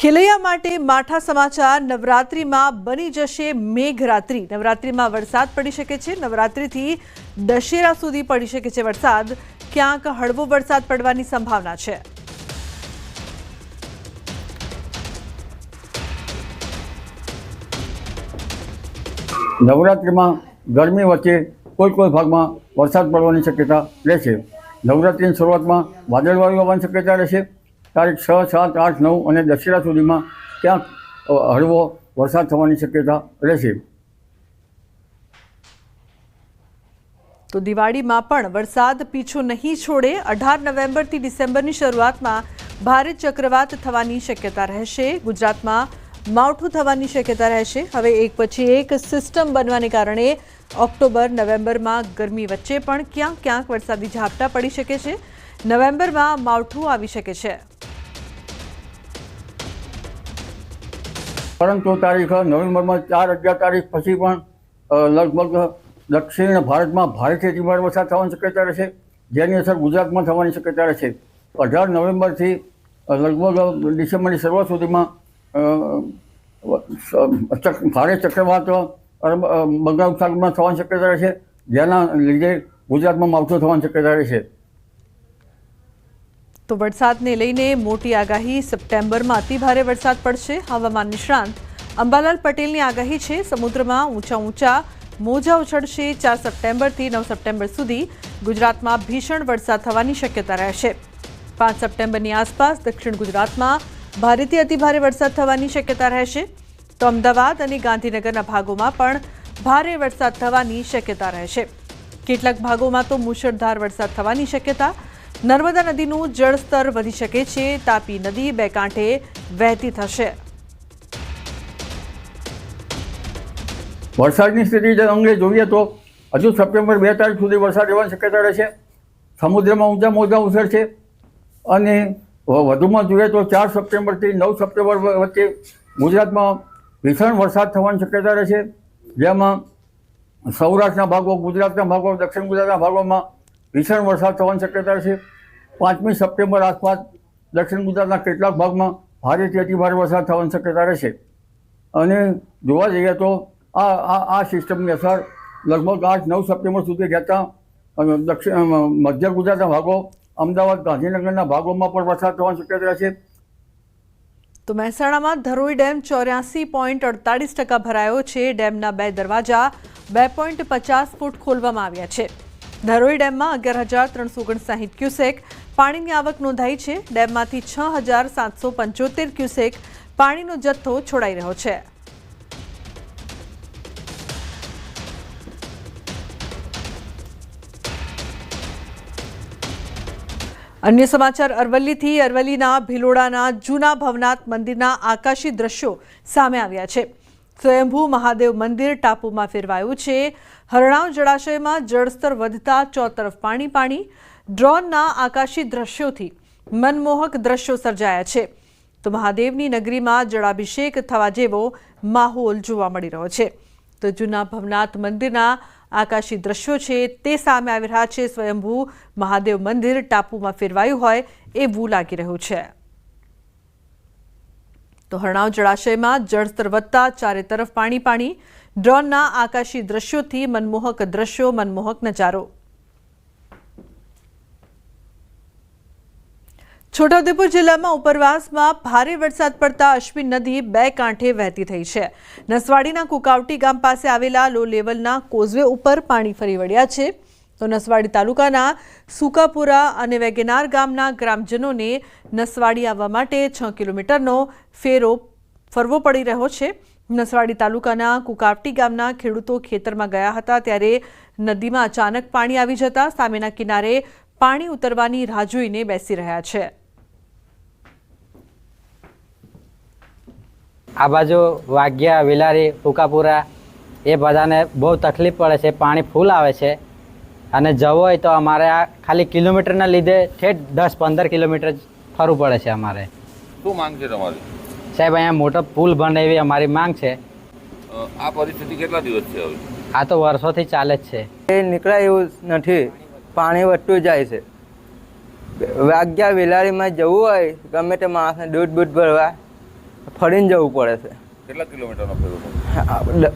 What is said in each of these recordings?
ખેલૈયા માટે માઠા સમાચાર. નવરાત્રિમાં બની જશે મેઘરાત્રિ. નવરાત્રિમાં વરસાદ પડી શકે છે. નવરાત્રિથી દશેરા સુધી પડી શકે છે વરસાદ. ક્યાંક હળવો વરસાદ પડવાની સંભાવના છે. નવરાત્રિમાં ગરમી વચ્ચે કોઈ કોઈ ભાગમાં વરસાદ પડવાની શક્યતા રહેશે. નવરાત્રિની શરૂઆતમાં વાદળવાયુ આવવાની શક્યતા રહેશે. તારીખ છ, સાત, આઠ, નવ અને દશેરા સુધીમાં ક્યાંક હળવો વરસાદ થવાની શક્યતા રહેશે. તો દિવાળીમાં પણ વરસાદ પીછો નહીં છોડે. અઢાર નવેમ્બરથી ડિસેમ્બરની શરૂઆતમાં ભારે ચક્રવાત થવાની શક્યતા રહેશે. ગુજરાતમાં માવઠું થવાની શક્યતા રહેશે. હવે એક પછી એક સિસ્ટમ બનવાને કારણે ઓક્ટોબર, નવેમ્બરમાં ગરમી વચ્ચે પણ ક્યાંક ક્યાંક વરસાદી ઝાપટા પડી શકે છે. નવેમ્બરમાં માવઠું આવી શકે છે. પરંતુ તારીખ નવેમ્બરમાં ચાર અગિયાર તારીખ પછી પણ લગભગ દક્ષિણ ભારતમાં ભારેથી ધીમાર વરસાદ થવાની શક્યતા રહેશે, જેની અસર ગુજરાતમાં થવાની શક્યતા રહેશે. અઢાર નવેમ્બરથી લગભગ ડિસેમ્બરની શરૂઆત સુધીમાં ભારે ચક્રવાત બંગાળ ઉપસાગરમાં થવાની શક્યતા રહેશે, જેના લીધે ગુજરાતમાં માવઠું થવાની શક્યતા રહેશે. તો વરસાદને લઈને મોટી આગાહી સપ્ટેમ્બરમાં અતિભારે વરસાદ પડશે. હવામાન નિષ્ણાંત અંબાલાલ પટેલની આગાહી છે. સમુદ્રમાં ઊંચા ઊંચા મોજા ઉછળશે. ચાર સપ્ટેમ્બરથી નવ સપ્ટેમ્બર સુધી ગુજરાતમાં ભીષણ વરસાદ થવાની શક્યતા રહેશે. પાંચ સપ્ટેમ્બરની આસપાસ દક્ષિણ ગુજરાતમાં ભારેથી અતિભારે વરસાદ થવાની શક્યતા રહેશે. તો અમદાવાદ અને ગાંધીનગરના ભાગોમાં પણ ભારે વરસાદ થવાની શક્યતા રહેશે. કેટલાક ભાગોમાં તો મુશળધાર વરસાદ થવાની શક્યતા નર્મદા નદીનું જળસ્તર વધી શકે છે. તાપી નદી બે કાંઠે વહેતી થશે. વરસાદની સ્થિતિ અંગે જોઈએ તો હજુ સપ્ટેમ્બર બે તારીખ સુધી વરસાદ રહેવાની શક્યતા રહેશે સમુદ્રમાં ઊંચા મોજા ઉછળશે અને વધુમાં જોઈએ તો ચાર સપ્ટેમ્બરથી નવ સપ્ટેમ્બર વચ્ચે ગુજરાતમાં ભીષણ વરસાદ થવાની શક્યતા રહેશે જેમાં સૌરાષ્ટ્રના ભાગો, ગુજરાતના ભાગો, દક્ષિણ ગુજરાતના ભાગોમાં ભીષણ વરસાદ થવાની શક્યતા રહેશે પાંચમી સપ્ટેમ્બર આસપાસ દક્ષિણ ગુજરાતના કેટલાક ભાગમાં ભારેથી અતિભારે વરસાદ થવાની શક્યતા રહેશે. અને જોવા જઈએ તો આ આ આ સિસ્ટમની અસર લગભગ આઠ નવ સપ્ટેમ્બર સુધી રહેતા દક્ષિણ મધ્ય ગુજરાતના ભાગો, અમદાવાદ, ગાંધીનગરના ભાગોમાં પણ વરસાદ થવાની શક્યતા રહેશે. તો મહેસાણામાં ધરોઈ ડેમ ચોર્યાસી પોઈન્ટ અડતાલીસ ટકા ભરાયો છે. ડેમના બે દરવાજા બે પોઈન્ટ પચાસ ફૂટ ખોલવામાં આવ્યા છે. ધરોઈ ડેમમાં અગિયાર હજાર ત્રણસો ઓગણસાહીઠ ક્યુસેક પાણીની આવક નોંધાઈ છે. ડેમમાંથી છ હજાર સાતસો પંચોતેર ક્યુસેક પાણીનો જથ્થો છોડાઈ રહ્યો છે. અન્ય સમાચાર, અરવલ્લીથી અરવલ્લીના ભિલોડાના જૂના ભવનાથ મંદિરના આકાશી દ્રશ્યો સામે આવ્યા છે. સ્વયંભૂ મહાદેવ મંદિર ટાપુમાં ફેરવાયું છે. હરણાવ જળાશયમાં જળસ્તર વધતા ચોતરફ પાણી પાણી ડ્રોનના આકાશી દ્રશ્યોથી મનમોહક દ્રશ્યો સર્જાયા છે. તો મહાદેવની નગરીમાં જળાભિષેક થવા જેવો માહોલ જોવા મળી રહ્યો છે. તો જૂના ભવનાથ મંદિરના આકાશી દ્રશ્યો છે તે સામે આવી રહ્યા છે. સ્વયંભૂ મહાદેવ મંદિર ટાપુમાં ફેરવાયું હોય એવું લાગી રહ્યું છે. તો હરણાવ જળાશયમાં જળસ્તર વધતા ચારે તરફ પાણી પાણી ડ્રોનના આકાશી દ્રશ્યોથી મનમોહક દ્રશ્યો, મનમોહક નજારો. છોટાઉદેપુર જિલ્લામાં ઉપરવાસમાં ભારે વરસાદ પડતા અશ્વિન નદી બે કાંઠે વહેતી થઈ છે. નસવાડીના કુકાવટી ગામ પાસે આવેલા લો લેવલના કોઝવે ઉપર પાણી ફરી વળ્યા છે. તો નસવાડી તાલુકાના સુકાપુરા અને વેગેનાર ગામના ગ્રામજનોને નસવાડી આવવા માટે છ કિલોમીટરનો ફેરો ફરવો પડી રહ્યો છે. નસવાડી તાલુકાના કુકાવટી ગામના ખેડૂતો ખેતરમાં ગયા હતા ત્યારે નદીમાં અચાનક પાણી આવી જતા સામેના કિનારે પાણી ઉતરવાની રાહ જોઈને બેસી રહ્યા છે. આ બાજુ વાગ્યા વિલારી ફૂકાપુરા એ બધાને બહુ તકલીફ પડે છે પાણી ફૂલ આવે છે. અને જવું હોય તો અમારે આ ખાલી કિલોમીટરના લીધે ઠેઠ દસ પંદર કિલોમીટર ફરવું પડે છે અમારે. શું માંગ છે તમારી? સાહેબ અહીંયા મોટો પુલ બને એવી અમારી માંગ છે. આ પરિસ્થિતિ કેટલા દિવસ છે હવે? આ તો વર્ષોથી ચાલે જ છે. એ નીકળાય એવું નથી. પાણી વધતું જાય છે. વાગ્યા વિલારીમાં જવું હોય ગમે તે માણસને દૂધ બૂધ ભરવા ફરીને જવું પડે છે. કેટલા કિલોમીટરનો ફેરો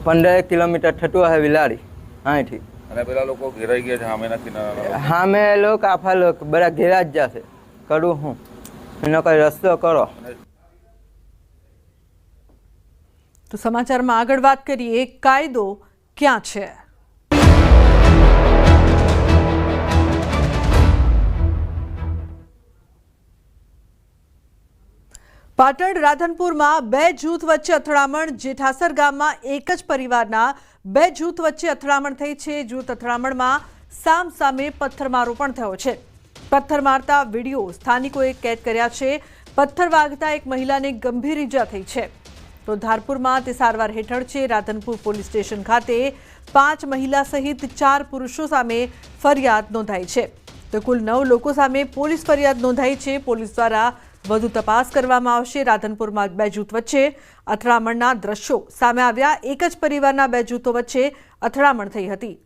પંદર કિલોમીટર થતું હશે વિલાડી અહીંથી અને પેલા લોકો ઘેરાઈ ગયા છે સામેના કિનારા સામે હા મેં લોકો આફા લોકો બધા ઘેરા જ જશે. કરું હું. એનો કઈ રસ્તો કરો. તો સમાચારમાં આગળ વાત કરીએ કાયદો ક્યાં છે? પાટણ રાધનપુરમાં બે જૂથ વચ્ચે અથડામણ, જેઠાસર ગામમાં એક જ પરિવારના બે જૂથ વચ્ચે અથડામણ થઈ છે. જૂથ અથડામણમાં સામ સામે પથ્થરમારો પણ થયો છે. પથ્થર મારતા વીડિયો સ્થાનિકોએ કેદ કર્યા છે. પથ્થર વાગતા એક મહિલાને ગંભીર ઈજા થઈ છે. તો ધારપુરમાં તે સારવાર હેઠળ છે. રાધનપુર પોલીસ સ્ટેશન ખાતે પાંચ મહિલા સહિત ચાર પુરુષો સામે ફરિયાદ નોંધાઈ છે. તો કુલ નવ લોકો સામે પોલીસ ફરિયાદ નોંધાઈ છે. પોલીસ દ્વારા વધુ તપાસ કરવામાં આવશે. રાધનપુરમાં બે જૂથ વચ્ચે અથડામણના દ્રશ્યો સામે આવ્યા. એક જ પરિવારના બે જૂથો વચ્ચે અથડામણ થઈ હતી.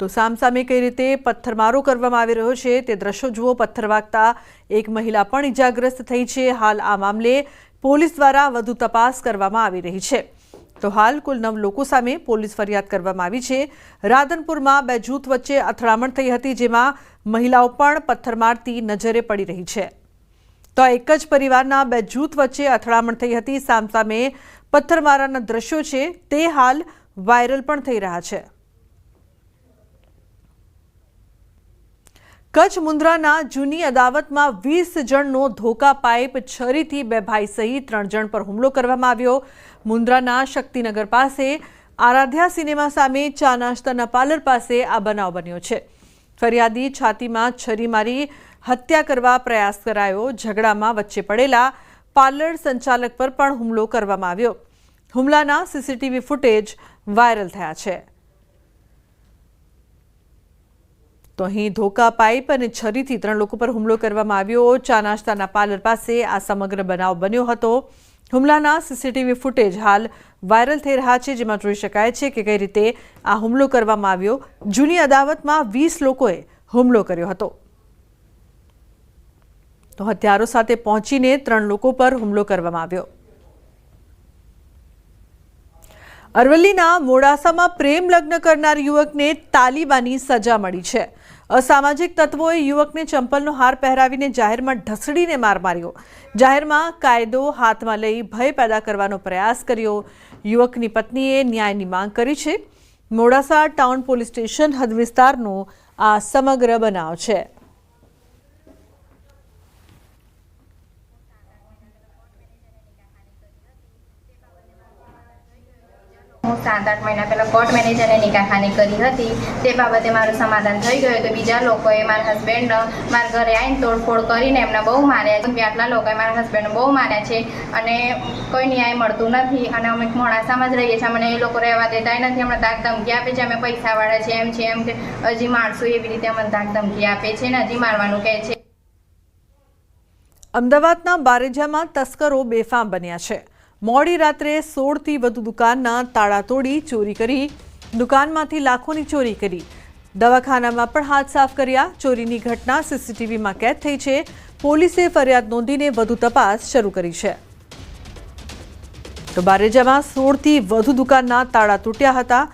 તો સામસામે કઈ રીતે પથ્થરમારો કરવામાં આવી રહ્યો છે તે દ્રશ્યો જુઓ. પથ્થર વાગતા એક મહિલા પણ ઇજાગ્રસ્ત થઈ છે. હાલ આ મામલે પોલીસ દ્વારા વધુ તપાસ કરવામાં આવી રહી છે. તો હાલ કુલ નવ લોકો સામે પોલીસ ફરિયાદ કરવામાં આવી છે. રાધનપુરમાં બે જૂથ વચ્ચે અથડામણ થઈ હતી, જેમાં મહિલાઓ પણ પથ્થર મારતી નજરે પડી રહી છે. તો એક જ પરિવારના બે જૂથ વચ્ચે અથડામણ થઈ હતી. સામસામે પથ્થરમારાના દ્રશ્યો છે. તે હાલ વાયરલ પણ થઈ રહ્યા છે. કચ્છ મુન્દ્રાના જૂની અદાવતમાં વીસ જણનો ધોકા પાઇપ છરીથી બે ભાઈ સહિત ત્રણ જણ પર હુમલો કરવામાં આવ્યો. મુન્દ્રાના શક્તિનગર પાસે આરાધ્યા સિનેમા સામે ચા નાસ્તાના પાર્લર પાસે આ બનાવ બન્યો છે. ફરિયાદી છાતીમાં છરી મારી હત્યા કરવા પ્રયાસ કરાયો. ઝઘડામાં વચ્ચે પડેલા પાર્લર સંચાલક પર પણ હુમલો કરવામાં આવ્યો. હુમલાના સીસીટીવી ફૂટેજ વાયરલ થયા છે. તો અહીં ધોકા પાઇપ અને છરીથી ત્રણ લોકો પર હુમલો કરવામાં આવ્યો. ચા નાસ્તાના પાર્લર પાસે આ સમગ્ર બનાવ બન્યો હતો. હુમલાના સીસીટીવી ફૂટેજ હાલ વાયરલ થઈ રહ્યા છે, જેમાં જોઈ શકાય છે કે કઈ રીતે આ હુમલો કરવામાં આવ્યો. જૂની અદાવતમાં વીસ લોકોએ હુમલો કર્યો હતો. તો હથિયારો સાથે પહોંચીને ત્રણ લોકો પર હુમલો કરવામાં આવ્યો. અરવલ્લીના મોડાસામાં પ્રેમ લગ્ન કરનાર યુવકને તાલિબાની સજા મળી છે. અસામાજિક તત્વોએ યુવકને ચંપલનો હાર પહેરાવીને જાહેરમાં ઢસડીને માર માર્યો. જાહેરમાં કાયદો હાથમાં લઈ ભય પેદા કરવાનો પ્રયાસ કર્યો. યુવકની પત્નીએ ન્યાયની માંગ કરી છે. મોડાસા ટાઉન પોલીસ સ્ટેશન હદ વિસ્તારનો આ સમગ્ર બનાવ છે હું સાત, આઠ મહિના પહેલાં કોર્ટ મેનેજરે નિકાહખાની કરી હતી. તે બાબતે મારું સમાધાન થઈ ગયું તો બીજા લોકોએ મારા હસબન્ડ મારા ઘરે આવીને તોડફોડ કરીને એમને બહુ માર્યા છે. આટલા લોકોએ મારા હસબેન્ડ બહુ માર્યા છે અને કોઈ ન્યાય મળતું નથી અને અમે મોડાસામાં જ રહીએ છીએ. અમને એ લોકો રહેવા દેતા નથી. અમને તાક ધમકી આપે છે. અમે પૈસાવાળા છે એમ છે, એમ કે હજી મારશું એવી રીતે અમને તાક ધમકી આપે છે ને હજી મારવાનું કહે છે. અમદાવાદના બારેજામાં તસ્કરો બેફામ બન્યા છે. મોડી રાત્રે સોળથી વધુ દુકાનના તાળા તોડી ચોરી કરી, દુકાનમાંથી લાખોની ચોરી કરી. દવાખાનામાં પણ હાથ સાફ કર્યા. ચોરીની ઘટના સીસીટીવીમાં કેદ થઈ છે. પોલીસે ફરિયાદ નોંધીને વધુ તપાસ શરૂ કરી છે. તો બારેજામાં સોળથી વધુ દુકાનના તાળા તૂટ્યા હતા.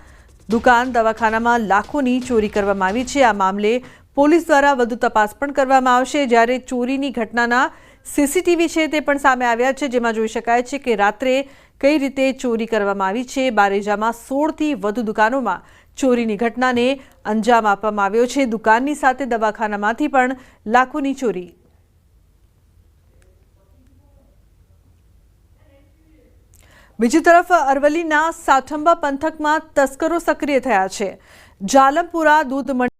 દુકાન દવાખાનામાં લાખોની ચોરી કરવામાં આવી છે. આ મામલે પોલીસ દ્વારા વધુ તપાસ પણ કરવામાં આવશે. જ્યારે ચોરીની ઘટનાના સીસીટીવી છે તે પણ સામે આવ્યા છે, જેમાં જોઈ શકાય છે કે રાત્રે કઈ રીતે ચોરી કરવામાં આવી છે. બારેજામાં સોળથી વધુ દુકાનોમાં ચોરીની ઘટનાને અંજામ આપવામાં આવ્યો છે. દુકાનની સાથે દવાખાનામાંથી પણ લાખોની ચોરી. બીજી તરફ અરવલ્લીના સાઠંબા પંથકમાં તસ્કરો સક્રિય થયા છે. જાલમપુરા દૂધ